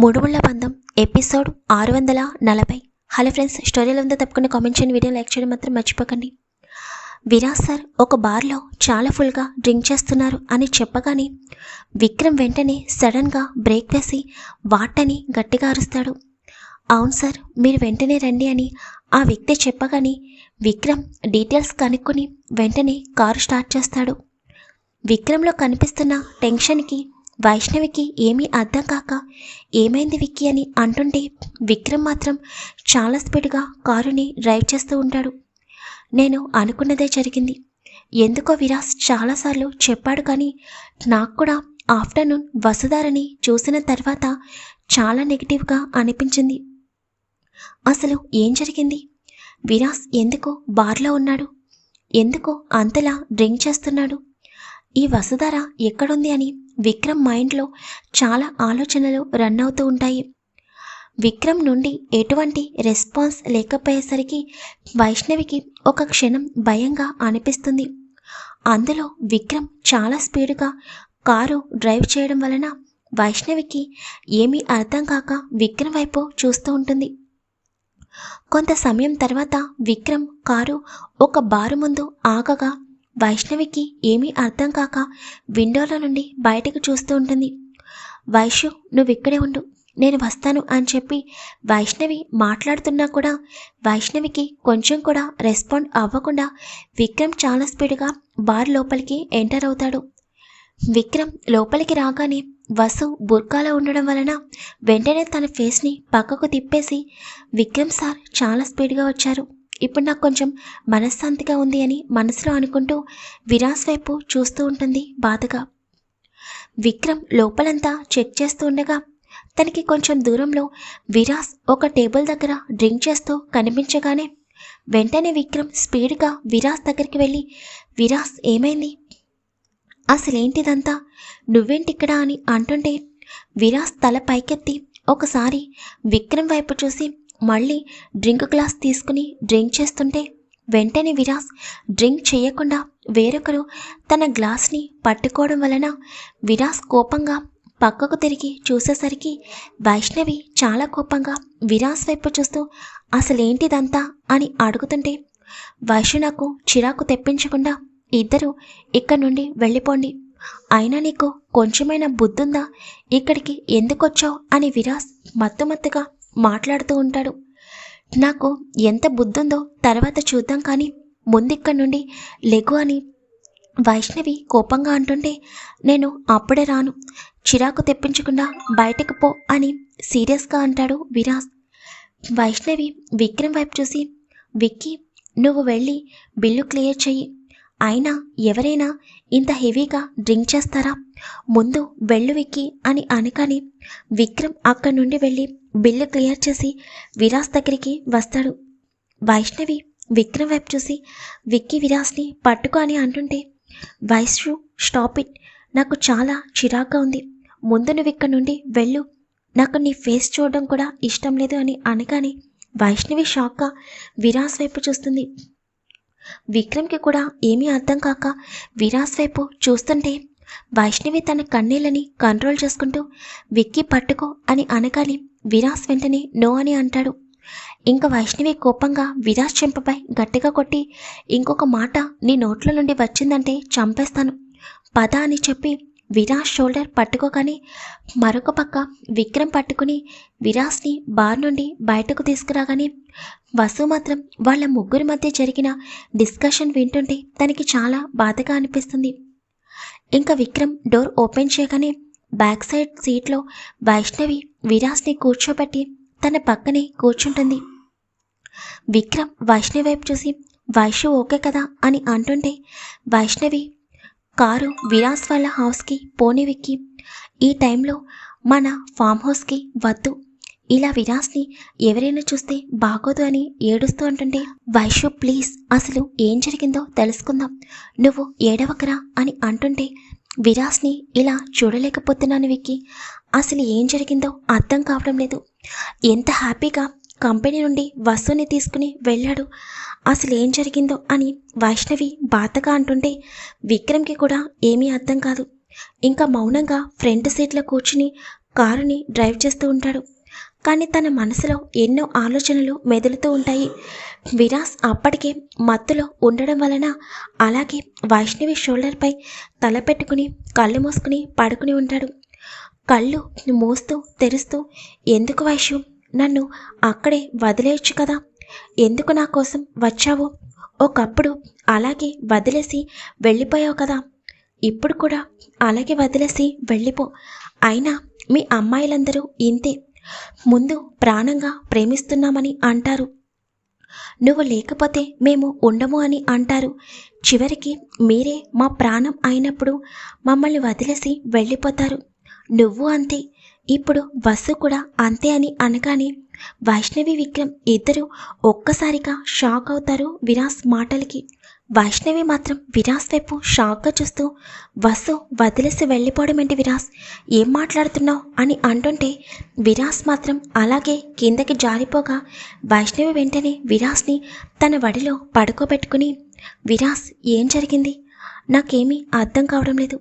మూడుముళ్ళ బంధం ఎపిసోడ్ ఆరు వందల నలభై. హలో ఫ్రెండ్స్ స్టోరీలో ఉందో తప్పకుండా కామెంట్ చేయండి వీడియో లైక్ చేయడం మాత్రం మర్చిపోకండి. విరాజ్ సార్ ఒక బార్లో చాలా ఫుల్గా డ్రింక్ చేస్తున్నారు అని చెప్పగానే విక్రమ్ వెంటనే సడన్గా బ్రేక్ వేసి వాటని గట్టిగా అరుస్తాడు. అవును సార్ మీరు వెంటనే రండి అని ఆ వ్యక్తి చెప్పగానే విక్రమ్ డీటెయిల్స్ కనుక్కొని వెంటనే కారు స్టార్ట్ చేస్తాడు. విక్రమ్లో కనిపిస్తున్న టెన్షన్కి వైష్ణవికి ఏమీ అర్థం కాక ఏమైంది విక్కీ అని అంటుంటే విక్రమ్ మాత్రం చాలా స్పీడ్గా కారుని డ్రైవ్ చేస్తూ ఉంటాడు. నేను అనుకున్నదే జరిగింది. ఎందుకో విరాస్ చాలాసార్లు చెప్పాడు కానీ నాకు కూడా ఆఫ్టర్నూన్ వసుధారని చూసిన తర్వాత చాలా నెగిటివ్గా అనిపించింది. అసలు ఏం జరిగింది? విరాస్ ఎందుకు బార్లో ఉన్నాడు. ఎందుకు అంతలా డ్రింక్ చేస్తున్నాడు? ఈ వసుధర ఎక్కడుంది అని విక్రమ్ మైండ్లో చాలా ఆలోచనలు రన్ అవుతూ ఉంటాయి. విక్రమ్ నుండి ఎటువంటి రెస్పాన్స్ లేకపోయేసరికి వైష్ణవికి ఒక క్షణం భయంగా అనిపిస్తుంది. అందులో విక్రమ్ చాలా స్పీడ్గా కారు డ్రైవ్ చేయడం వలన వైష్ణవికి ఏమీ అర్థం కాక విక్రమ్ వైపు చూస్తూ ఉంటుంది. కొంత సమయం తర్వాత విక్రమ్ కారు ఒక బారు ముందు ఆగగా వైష్ణవికి ఏమీ అర్థం కాక విండోలో నుండి బయటకు చూస్తూ ఉంటుంది. వైషు నువ్వు ఇక్కడే ఉండు. నేను వస్తాను అని చెప్పి వైష్ణవి మాట్లాడుతున్నా కూడా వైష్ణవికి కొంచెం కూడా రెస్పాండ్ అవ్వకుండా విక్రమ్ చాలా స్పీడ్గా బార్ లోపలికి ఎంటర్ అవుతాడు. విక్రమ్ లోపలికి రాగానే వసు బుర్కాలో ఉండడం వలన వెంటనే తన ఫేస్ని పక్కకు తిప్పేసి విక్రమ్ సార్ చాలా స్పీడ్గా వచ్చారు. ఇప్పుడు నాకు కొంచెం మనశ్శాంతిగా ఉంది అని మనసులో అనుకుంటూ విరాస్ వైపు చూస్తూ ఉంటుంది బాధగా. విక్రమ్ లోపలంతా చెక్ చేస్తూ ఉండగా తనకి కొంచెం దూరంలో విరాస్ ఒక టేబుల్ దగ్గర డ్రింక్ చేస్తూ కనిపించగానే వెంటనే విక్రమ్ స్పీడ్గా విరాస్ దగ్గరికి వెళ్ళి విరాస్ ఏమైంది? అసలేంటిదంతా? నువ్వేంటిక్కడ? అని అంటుంటే విరాస్ తల పైకెత్తి ఒకసారి విక్రమ్ వైపు చూసి మళ్ళీ డ్రింక్ గ్లాస్ తీసుకుని డ్రింక్ చేస్తుంటే వెంటనే విరాస్ డ్రింక్ చేయకుండా వేరొకరు తన గ్లాస్ని పట్టుకోవడం వలన విరాస్ కోపంగా పక్కకు తిరిగి చూసేసరికి వైష్ణవి చాలా కోపంగా విరాస్ వైపు చూస్తూ అసలేంటిదంతా? అని అడుగుతుంటే వైష్ణకు చిరాకు తెప్పించకుండా ఇద్దరు ఇక్కడ నుండి వెళ్ళిపోండి. అయినా నీకు కొంచెమైనా బుద్ధుందా? ఇక్కడికి ఎందుకొచ్చావు? అని విరాస్ మత్తుమత్తుగా మాట్లాడుతూ ఉంటాడు. నాకు ఎంత బుద్ధుందో తర్వాత చూద్దాం కానీ ముందిక్కడి నుండి లెగు అని వైష్ణవి కోపంగా అంటుంటే నేను అప్పుడే రాను. చిరాకు తెప్పించకుండా బయటకు పో అని సీరియస్గా అంటాడు విరాస్. వైష్ణవి విక్రమ్ వైపు చూసి విక్కీ నువ్వు వెళ్ళి బిల్లు క్లియర్ చెయ్యి. అయినా ఎవరైనా ఇంత హెవీగా డ్రింక్ చేస్తారా? ముందు వెళ్ళు విక్కి అని అనగానే విక్రమ్ అక్కడి నుండి వెళ్ళి బిల్లు క్లియర్ చేసి విరాస్ దగ్గరికి వస్తాడు. వైష్ణవి విక్రమ్ వైపు చూసి విక్కీ విరాస్ని పట్టుకో అని అంటుంటే వైశ్రు స్టాప్ ఇట్. నాకు చాలా చిరాగ్గా ఉంది. ముందు నువ్వు ఇక్కడ నుండి వెళ్ళు. నాకు నీ ఫేస్ చూడడం కూడా ఇష్టం లేదు అని అనగానే వైష్ణవి షాక్గా విరాస్ వైపు చూస్తుంది. విక్రమ్కి కూడా ఏమీ అర్థం కాక విరాస్ వైపు చూస్తుంటే వైష్ణవి తన కన్నీళ్ళని కంట్రోల్ చేసుకుంటూ విక్కి పట్టుకో అని అనగానే విరాస్ వెంటనే నో అని అంటాడు. ఇంకా వైష్ణవి కోపంగా విరాస్ చెంపపై గట్టిగా కొట్టి ఇంకొక మాట నీ నోట్ల నుండి వచ్చిందంటే చంపేస్తాను. పద అని చెప్పి విరాస్ షోల్డర్ పట్టుకోగానే మరొక పక్క విక్రమ్ పట్టుకుని విరాస్ని బార్ నుండి బయటకు తీసుకురాగానే వసు మాత్రం వాళ్ళ ముగ్గురి మధ్య జరిగిన డిస్కషన్ వింటుంటే తనకి చాలా బాధగా అనిపిస్తుంది. ఇంకా విక్రమ్ డోర్ ఓపెన్ చేయగానే బ్యాక్ సైడ్ సీట్లో వైష్ణవి విరాస్ని కూర్చోబెట్టి తన పక్కనే కూర్చుంటుంది. విక్రమ్ వైష్ణవి వైపు చూసి వైష్ణవి ఓకే కదా? అని అంటుంటే వైష్ణవి కారు విరాస్ వాళ్ళ హౌస్కి పోనివిక్కి. ఈ టైంలో మన ఫామ్ హౌస్కి వద్దు. ఇలా విరాస్ని ఎవరైనా చూస్తే బాగోదు అని ఏడుస్తూ అంటుంటే వైషు ప్లీజ్ అసలు ఏం జరిగిందో తెలుసుకుందాం. నువ్వు ఏడవకరా అని అంటుంటే విరాస్ని ఇలా చూడలేకపోతున్నాను విక్కి. అసలు ఏం జరిగిందో అర్థం కావడం లేదు. ఎంత హ్యాపీగా కంపెనీ నుండి వస్తువుని తీసుకుని వెళ్ళాడు. అసలు ఏం జరిగిందో అని వైష్ణవి బాధగా అంటుంటే విక్రమ్కి కూడా ఏమీ అర్థం కాదు. ఇంకా మౌనంగా ఫ్రంట్ సీట్లో కూర్చుని కారుని డ్రైవ్ చేస్తూ ఉంటాడు. కానీ తన మనసులో ఎన్నో ఆలోచనలు మెదులుతూ ఉంటాయి. విరాస్ అప్పటికే మత్తులో ఉండడం వలన అలాగే వైష్ణవి షోల్డర్పై తల పెట్టుకుని కళ్ళు మూసుకుని పడుకుని ఉంటాడు. కళ్ళు మూస్తూ తెరుస్తూ ఎందుకు వైష్యం నన్ను అక్కడే వదిలేయచ్చు కదా? ఎందుకు నా కోసం వచ్చావు? ఒకప్పుడు అలాగే వదిలేసి వెళ్ళిపోయావు కదా? ఇప్పుడు కూడా అలాగే వదిలేసి వెళ్ళిపో. అయినా మీ అమ్మాయిలందరూ ఇంతే. ముందు ప్రాణంగా ప్రేమిస్తున్నామని అంటారు. నువ్వు లేకపోతే మేము ఉండము అని అంటారు. చివరికి మీరే మా ప్రాణం అయినప్పుడు మమ్మల్ని వదిలేసి వెళ్ళిపోతారు. నువ్వు అంతే. ఇప్పుడు వసు కూడా అంతే అని అనగానే వైష్ణవి విక్రమ్ ఇద్దరు ఒక్కసారిగా షాక్ అవుతారు విరాస్ మాటలకి. వైష్ణవి మాత్రం విరాస్ వైపు షాక్గా చూస్తూ వసు వదిలేసి వెళ్ళిపోవడం ఏంటి విరాస్? ఏం మాట్లాడుతున్నావు? అని అంటుంటే విరాస్ మాత్రం అలాగే కిందకి జారిపోగా వైష్ణవి వెంటనే విరాస్ని తన వడిలో పడుకోబెట్టుకుని విరాస్ ఏం జరిగింది? నాకేమీ అర్థం కావడం లేదు.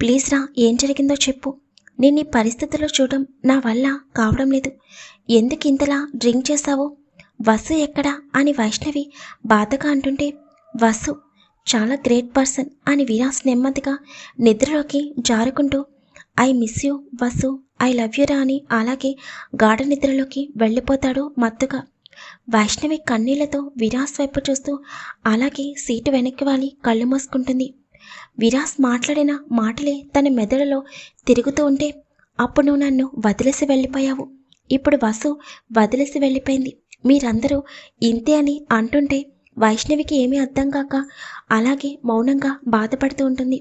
ప్లీజ్ రా ఏం జరిగిందో చెప్పు. నేను ఈ పరిస్థితుల్లో చూడడం నా వల్ల కావడం లేదు. ఎందుకు ఇంతలా డ్రింక్ చేశావు వసు ఎక్కడా? అని వైష్ణవి బాధగా అంటుంటే వసు చాలా గ్రేట్ పర్సన్ అని విరాస్ నెమ్మదిగా నిద్రలోకి జారుకుంటూ I miss you Vasu I love you రా అని అలాగే గాఢ నిద్రలోకి వెళ్ళిపోతాడు మత్తుగా. వైష్ణవి కన్నీళ్ళతో విరాస్ వైపు చూస్తూ అలాగే సీటు వెనక్కి వాలి కళ్ళు మూసుకుంటుంది. విరాస్ మాట్లాడిన మాటలే తన మెదడులో తిరుగుతూ ఉంటే అప్పుడు నువ్వు నన్ను వదిలేసి వెళ్ళిపోయావు. ఇప్పుడు వసు వదిలేసి వెళ్ళిపోయింది. మీరందరూ ఇంతే అని అంటుంటే వైష్ణవికి ఏమీ అర్థం కాక అలాగే మౌనంగా బాధపడుతూ ఉంటుంది.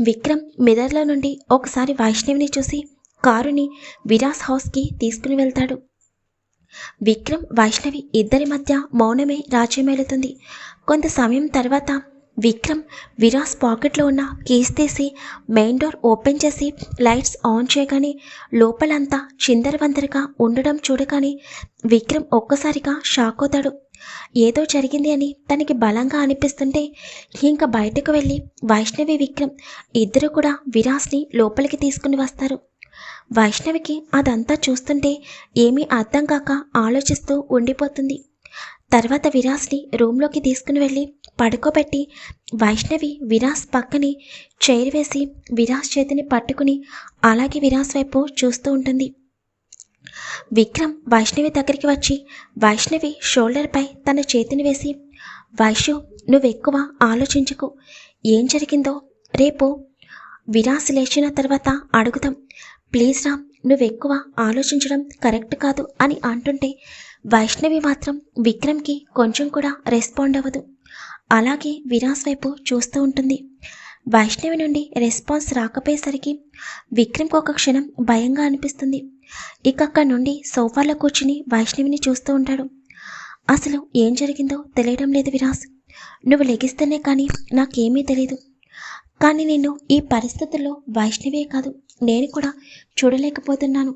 విక్రమ్ మిర్రర్లో నుండి ఒకసారి వైష్ణవిని చూసి కారుని విరాస్ హౌస్కి తీసుకుని వెళ్తాడు. విక్రమ్ వైష్ణవి ఇద్దరి మధ్య మౌనమే రాజ్యమేలుతుంది. కొంత సమయం తర్వాత విక్రమ్ విరాస్ పాకెట్లో ఉన్న కీస్ తీసి మెయిన్ డోర్ ఓపెన్ చేసి లైట్స్ ఆన్ చేయగానే లోపలంతా చిందరవందరగా ఉండడం చూడగానే విక్రమ్ ఒక్కసారిగా షాక్ అవుతాడు. ఏదో జరిగింది అని తనకి బలంగా అనిపిస్తుంటే ఇంకా బయటకు వెళ్ళి వైష్ణవి విక్రమ్ ఇద్దరు కూడా విరాస్ని లోపలికి తీసుకుని వస్తారు. వైష్ణవికి అదంతా చూస్తుంటే ఏమీ అర్థం కాక ఆలోచిస్తూ ఉండిపోతుంది. తర్వాత విరాస్ని రూమ్లోకి తీసుకుని వెళ్ళి పడుకోబెట్టి వైష్ణవి విరాస్ పక్కని చైర్ వేసి విరాస్ చేతిని పట్టుకుని అలాగే విరాస్ వైపు చూస్తూ ఉంటుంది. విక్రమ్ వైష్ణవి దగ్గరికి వచ్చి వైష్ణవి షోల్డర్పై తన చేతిని వేసి వైషు నువ్వెక్కువ ఆలోచించకు. ఏం జరిగిందో రేపు విరాస్ లేచిన తర్వాత అడుగుతాం. ప్లీజ్ రా నువ్వెక్కువ ఆలోచించడం కరెక్ట్ కాదు అని అంటుంటే వైష్ణవి మాత్రం విక్రమ్కి కొంచెం కూడా రెస్పాండ్ అవ్వదు. అలాగే విరాస్ వైపు చూస్తూ ఉంటుంది. వైష్ణవి నుండి రెస్పాన్స్ రాకపోయేసరికి విక్రమ్కి ఒక క్షణం భయంగా అనిపిస్తుంది. ఇక అక్కడి నుండి సోఫాలో కూర్చుని వైష్ణవిని చూస్తూ ఉంటాడు. అసలు ఏం జరిగిందో తెలియడం లేదు విరాస్. నువ్వు లెగిస్తేనే కానీ నాకేమీ తెలియదు కానీ నేను ఈ పరిస్థితుల్లో వైష్ణవే కాదు. నేను కూడా చూడలేకపోతున్నాను.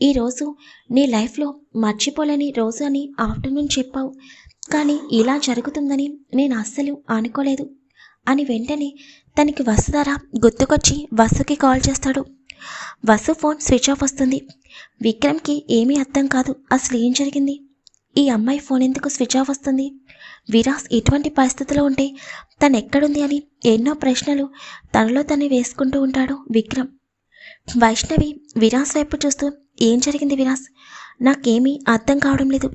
ఈరోజు నీ లైఫ్లో మర్చిపోలేని రోజు అని ఆఫ్టర్నూన్ చెప్పావు. కానీ ఇలా జరుగుతుందని నేను అస్సలు అనుకోలేదు అని వెంటనే తనకి వసుధార గుర్తుకొచ్చి వసుకి కాల్ చేస్తాడు. వసు ఫోన్ స్విచ్ ఆఫ్ వస్తుంది. విక్రమ్కి ఏమీ అర్థం కాదు. అసలు ఏం జరిగింది? ఈ అమ్మాయి ఫోన్ ఎందుకు స్విచ్ ఆఫ్ వస్తుంది? విరాస్ ఇటువంటి పరిస్థితిలో ఉంటే తను ఎక్కడుంది అని ఎన్నో ప్రశ్నలు తనలో తనే వేసుకుంటూ ఉంటాడు విక్రమ్. వైష్ణవి విరాస్ వైపు చూస్తూ ఏం జరిగింది విరాస్? నాకేమీ అర్థం కావడం లేదు.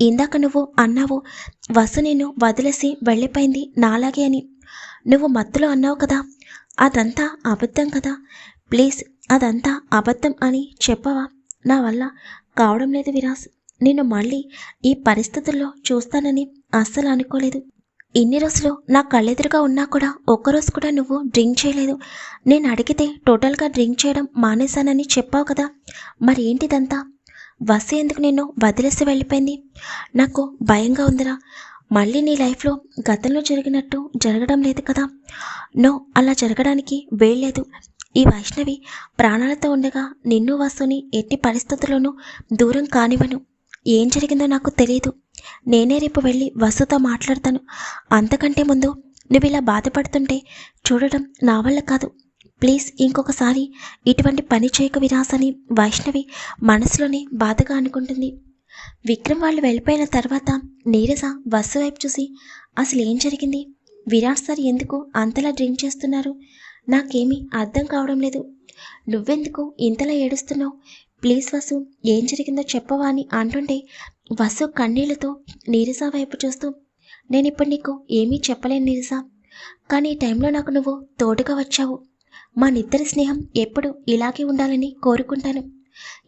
ఇందాక నువ్వు అన్నావు వసు నిన్ను వదిలేసి వెళ్ళిపోయింది నాలాగే అని. నువ్వు మత్తులో అన్నావు కదా అదంతా అబద్ధం కదా. ప్లీజ్ అదంతా అబద్ధం అని చెప్పవా? నా వల్ల కావడం లేదు విరాస్. నేను మళ్ళీ ఈ పరిస్థితుల్లో చూస్తానని అస్సలు అనుకోలేదు. ఇన్ని రోజులు నా కళ్ళెదురుగా ఉన్నా కూడా ఒక్కరోజు కూడా నువ్వు డ్రింక్ చేయలేదు. నేను అడిగితే టోటల్గా డ్రింక్ చేయడం మానేశానని చెప్పావు కదా. మరి ఏంటిదంతా? వసు ఎందుకు నిన్ను వదిలేసి వెళ్ళిపోయింది. నాకు భయంగా ఉందిరా. మళ్ళీ నీ లైఫ్లో గతంలో జరిగినట్టు జరగడం లేదు కదా. నో అలా జరగడానికి వేయలేదు ఈ వైష్ణవి ప్రాణాలతో ఉండగా నిన్ను వసుని ఎట్టి పరిస్థితుల్లోనూ దూరం కానివ్వను. ఏం జరిగిందో నాకు తెలియదు. నేనే రేపు వెళ్ళి వసుతో మాట్లాడతాను. అంతకంటే ముందు నువ్వు ఇలా బాధపడుతుంటే చూడడం నా వల్ల కాదు. ప్లీజ్ ఇంకొకసారి ఇటువంటి పని చేయక విరాసని అని వైష్ణవి మనసులోనే బాధగా అనుకుంటుంది. విక్రమ్ వాళ్ళు వెళ్ళిపోయిన తర్వాత నీరజ బస్సు వైపు చూసి అసలు ఏం జరిగింది? విరాట్ సార్ ఎందుకు అంతలా డ్రింక్ చేస్తున్నారు? నాకేమీ అర్థం కావడం లేదు. నువ్వెందుకు ఇంతలా ఏడుస్తున్నావు? ప్లీజ్ వసు ఏం జరిగిందో చెప్పవా అని అంటుంటే వసు కన్నీళ్ళతో నీరజ వైపు చూస్తూ నేను ఇప్పుడు నీకు ఏమీ చెప్పలేను నీరజ. కానీ ఈ టైంలో నాకు నువ్వు తోడుగా వచ్చావు. నిద్దరి స్నేహం ఎప్పుడు ఇలాగే ఉండాలని కోరుకుంటాను.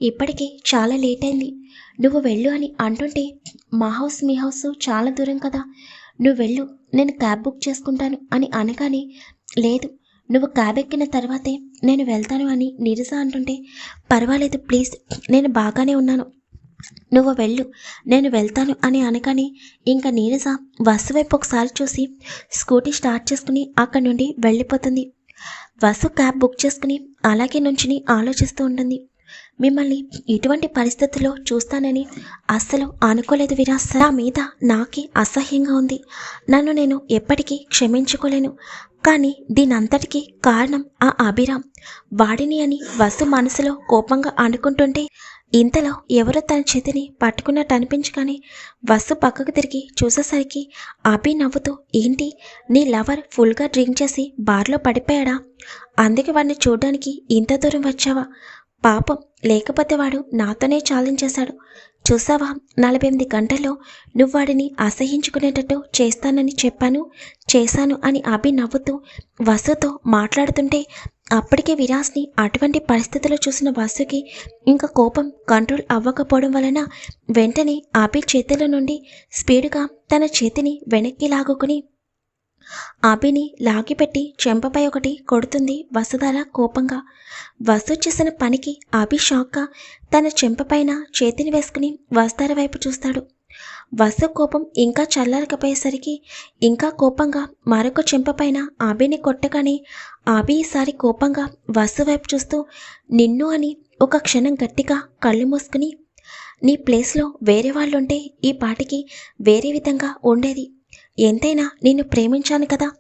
ఇప్పటికే చాలా లేట్ అయింది నువ్వు వెళ్ళు అని అంటుంటే మా హౌస్ మీ హౌస్ చాలా దూరం కదా. నువ్వు వెళ్ళు నేను క్యాబ్ బుక్ చేసుకుంటాను అని అనగానే లేదు నువ్వు క్యాబ్ ఎక్కిన తర్వాతే నేను వెళ్తాను అని నీరజ అంటుంటే పర్వాలేదు ప్లీజ్ నేను బాగానే ఉన్నాను. నువ్వు వెళ్ళు నేను వెళ్తాను అని అనగానే ఇంకా నీరజ బస్సు వైపు ఒకసారి చూసి స్కూటీ స్టార్ట్ చేసుకుని అక్కడి నుండి వెళ్ళిపోతుంది. బస్సు క్యాబ్ బుక్ చేసుకుని అలాగే నుంచుని ఆలోచిస్తూ ఉంటుంది. మిమ్మల్ని ఇటువంటి పరిస్థితుల్లో చూస్తానని అస్సలు అనుకోలేదు విరాస్ నా మీద నాకే అసహ్యంగా ఉంది. నన్ను నేను ఎప్పటికీ క్షమించుకోలేను. కానీ దీనంతటికీ కారణం ఆ అభిరామ్. వాడిని అని వసు మనసులో కోపంగా అనుకుంటుంటే ఇంతలో ఎవరో తన చేతిని పట్టుకున్నట్టు అనిపించగానే వసు పక్కకు తిరిగి చూసేసరికి అభి నవ్వుతూ ఏంటి? నీ లవర్ ఫుల్గా డ్రింక్ చేసి బార్లో పడిపోయాడా? అందుకే వాడిని చూడడానికి ఇంత దూరం వచ్చావా? పాపం లేకపోతే వాడు నాతోనే ఛాలెంజ్ చేశాడు చూసావా? నలభై ఎనిమిది గంటల్లో నువ్వు వాడిని అసహించుకునేటట్టు చేస్తానని చెప్పాను చేశాను అని అభి నవ్వుతూ వసుతో మాట్లాడుతుంటే అప్పటికే విరాస్ని అటువంటి పరిస్థితుల్లో చూసిన వసుకి ఇంకా కోపం కంట్రోల్ అవ్వకపోవడం వలన వెంటనే అభి చేతుల నుండి స్పీడ్గా తన చేతిని వెనక్కి లాగుకుని ఆపిని లాగిపెట్టి చెంపపై ఒకటి కొడుతుంది వసుధార కోపంగా. వసు చేసిన పనికి ఆపి షాక్గా తన చెంపపైన చేతిని వేసుకుని వసుధార వైపు చూస్తాడు. వసు కోపం ఇంకా చల్లారకపోయేసరికి ఇంకా కోపంగా మరొక చెంపపైన ఆబిని కొట్టగానే ఆబి ఈసారి కోపంగా వసు వైపు చూస్తూ నిన్ను అని ఒక క్షణం గట్టిగా కళ్ళు మూసుకుని నీ ప్లేస్లో వేరే వాళ్ళుంటే ఈ పాటికి వేరే విధంగా ఉండేది. ఎంతైనా నిన్ను ప్రేమించాను కదా.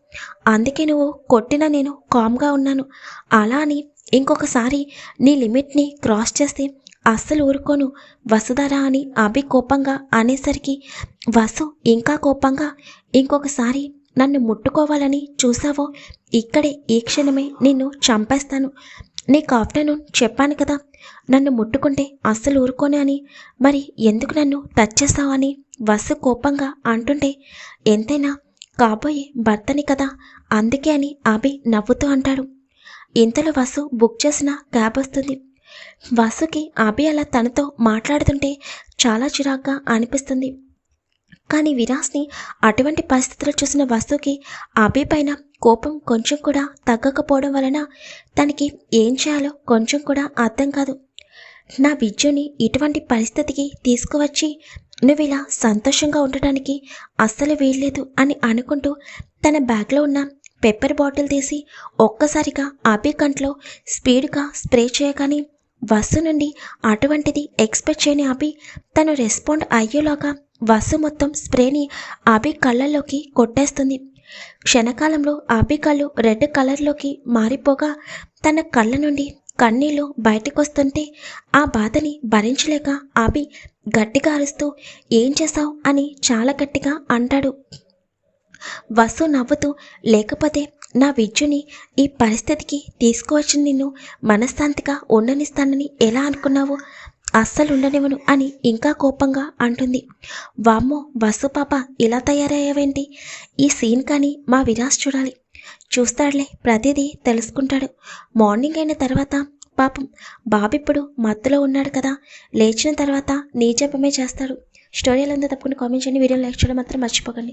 అందుకే నువ్వు కొట్టిన నేను కామ్గా ఉన్నాను. అలా అని ఇంకొకసారి నీ లిమిట్ని క్రాస్ చేస్తే అస్సలు ఊరుకోను. వసుధరా అని అభి కోపంగా అనేసరికి వసు ఇంకా కోపంగా ఇంకొకసారి నన్ను ముట్టుకోవాలని చూసావో ఇక్కడే ఈ క్షణమే నిన్ను చంపేస్తాను. నీకు ఆఫ్టర్నూన్ చెప్పాను కదా నన్ను ముట్టుకుంటే అస్సలు ఊరుకోనే అని. మరి ఎందుకు నన్ను టచ్ చేస్తావు అని? వసు కోపంగా అంటుంటే ఎంతైనా కాబోయే భర్తని కదా అందుకే అని అభి నవ్వుతూ అంటాడు. ఇంతలో వసు బుక్ చేసిన క్యాబ్ వస్తుంది. వసుకి అభి అలా తనతో మాట్లాడుతుంటే చాలా చిరాగ్గా అనిపిస్తుంది. కానీ విరాస్ని అటువంటి పరిస్థితులు చూసిన వస్తుకి అభి పైన కోపం కొంచెం కూడా తగ్గకపోవడం వలన తనకి ఏం చేయాలో కొంచెం కూడా అర్థం కాదు. నా విద్యుని ఇటువంటి పరిస్థితికి తీసుకువచ్చి నువ్వు ఇలా సంతోషంగా ఉండటానికి అస్సలు వీల్లేదు అని అనుకుంటూ తన బ్యాగ్లో ఉన్న పెప్పర్ బాటిల్ తీసి ఒక్కసారిగా అభి కంట్లో స్పీడ్గా స్ప్రే చేయగానే వసు నుండి అటువంటిది ఎక్స్పెక్ట్ చేయని అభి తను రెస్పాండ్ అయ్యేలాగా వసు మొత్తం స్ప్రేని అభి కళ్ళల్లోకి కొట్టేస్తుంది. క్షణకాలంలో అభి కళ్ళు రెడ్ కలర్లోకి మారిపోగా తన కళ్ళ నుండి కన్నీళ్ళు బయటకొస్తుంటే ఆ బాధని భరించలేక ఆపి గట్టిగా అరుస్తూ ఏం చేశావు? అని చాలా గట్టిగా అంటాడు. వసు నవ్వుతూ లేకపోతే నా విద్యుని ఈ పరిస్థితికి తీసుకువచ్చిన నిన్ను మనశ్శాంతిగా ఉండనిస్తానని ఎలా అనుకున్నావు? అస్సలు ఉండనివ్వను అని ఇంకా కోపంగా అంటుంది. వామ్మో వసు పాప ఇలా తయారయ్యావేంటి? ఈ సీన్ కానీ మా విరాజ్ చూడాలి. చూస్తాడులే ప్రతిదీ తెలుసుకుంటాడు. మార్నింగ్ అయిన తర్వాత పాపం బాబిప్పుడు మత్తులో ఉన్నాడు కదా లేచిన తర్వాత నీ జపమే చేస్తాడు. స్టోరీ ఎలా ఉందో తప్పకుండా కామెంట్ చేయండి. వీడియో లైక్ చేయడం మాత్రం మర్చిపోకండి.